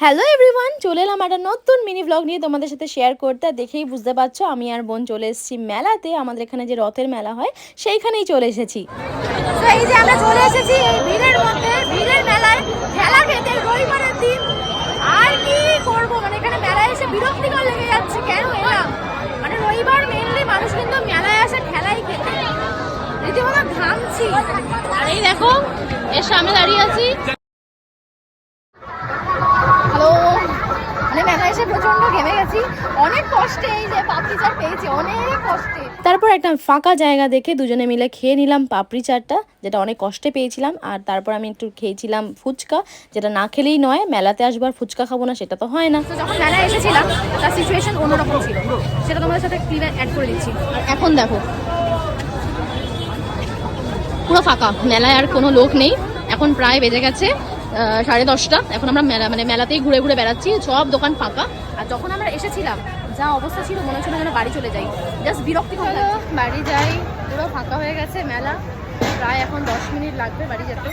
Hello everyone চলে এলাম একটা নতুন মিনি ব্লগ নিয়ে তোমাদের সাথে শেয়ার করতে। দেখেই বুঝতে পারছ, আমি আর বোন চলে এসেছি মেলাতে। আমাদের এখানে যে রথের মেলা হয়, সেইখানেই চলে এসেছি। আর কি মানে মানে মানুষ কিন্তু মেলায় আসে দেখো, এর সামনে দাঁড়িয়ে আছি। প্রচণ্ড ঘেমে গেছি। অনেক কষ্টে এই যে পাপড়ি চাট পেয়েছি অনেক কষ্টে। তারপর একটা ফাঁকা জায়গা দেখে দুজনে মিলে খেয়ে নিলাম পাপড়ি চাটটা যেটা অনেক কষ্টে পেয়েছিলাম। আর তারপর আমি একটু খেয়েছিলাম ফুচকা যেটা না খেলেই নয় মেলাতে আসব আর ফুচকা খাব না সেটা তো হয় না। যখন মেলায় এসেছিলাম তার সিচুয়েশন অন্যরকম ছিল। সেটা তোমাদের সাথে ক্লিয়ার অ্যাড করে দিচ্ছি। আর এখন দেখো পুরো ফাঁকা মেলায় আর কোনো লোক নেই। এখন প্রায় বেজে গেছে সাড়ে দশটা। এখন আমরা মেলা মানে মেলাতেই ঘুরে ঘুরে বেড়াচ্ছি সব দোকান ফাঁকা। আর যখন আমরা এসেছিলাম যা অবস্থা ছিল মনে হচ্ছিল যেন বাড়ি চলে যাই। জাস্ট বিরক্তি চলো বাড়ি যাই পুরো ফাঁকা হয়ে গেছে মেলা। প্রায় এখন দশ মিনিট লাগবে বাড়ি যেতে।